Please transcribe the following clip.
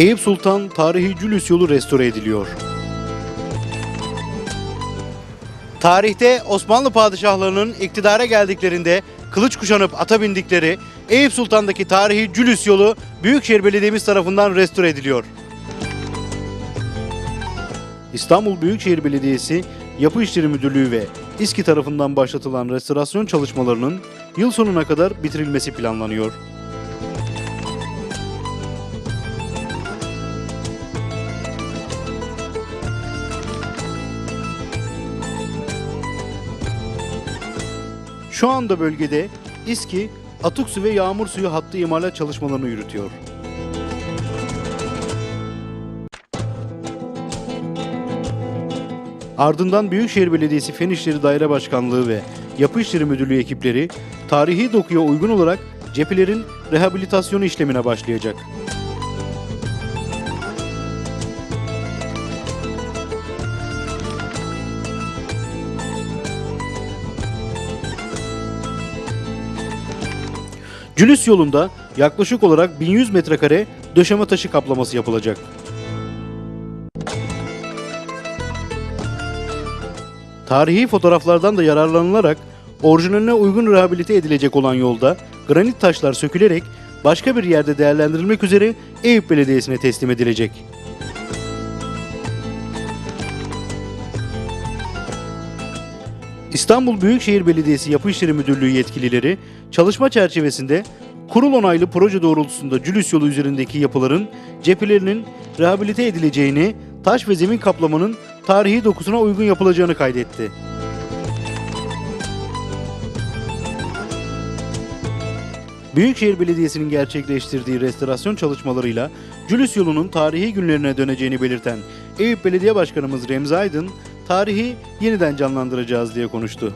Eyüp Sultan Tarihi Cülüs yolu restore ediliyor. Tarihte Osmanlı padişahlarının iktidara geldiklerinde kılıç kuşanıp ata bindikleri Eyüp Sultan'daki tarihi Cülüs yolu Büyükşehir Belediye'miz tarafından restore ediliyor. İstanbul Büyükşehir Belediyesi Yapı İşleri Müdürlüğü ve İSKİ tarafından başlatılan restorasyon çalışmalarının yıl sonuna kadar bitirilmesi planlanıyor. Şu anda bölgede İSKİ atık su ve yağmur suyu hattı imalat çalışmalarını yürütüyor. Ardından Büyükşehir Belediyesi Fen İşleri Daire Başkanlığı ve Yapı İşleri Müdürlüğü ekipleri tarihi dokuya uygun olarak cephelerin rehabilitasyonu işlemine başlayacak. Cülüs yolunda yaklaşık olarak 1100 metrekare döşeme taşı kaplaması yapılacak. Tarihi fotoğraflardan da yararlanılarak orijinaline uygun rehabilite edilecek olan yolda granit taşlar sökülerek başka bir yerde değerlendirilmek üzere Eyüp Belediyesi'ne teslim edilecek. İstanbul Büyükşehir Belediyesi Yapı İşleri Müdürlüğü yetkilileri çalışma çerçevesinde kurul onaylı proje doğrultusunda Cülüs yolu üzerindeki yapıların cephelerinin rehabilite edileceğini, taş ve zemin kaplamanın tarihi dokusuna uygun yapılacağını kaydetti. Büyükşehir Belediyesi'nin gerçekleştirdiği restorasyon çalışmalarıyla Cülüs yolunun tarihi günlerine döneceğini belirten Eyüp Belediye Başkanımız Remzi Aydın, tarihi yeniden canlandıracağız diye konuştu.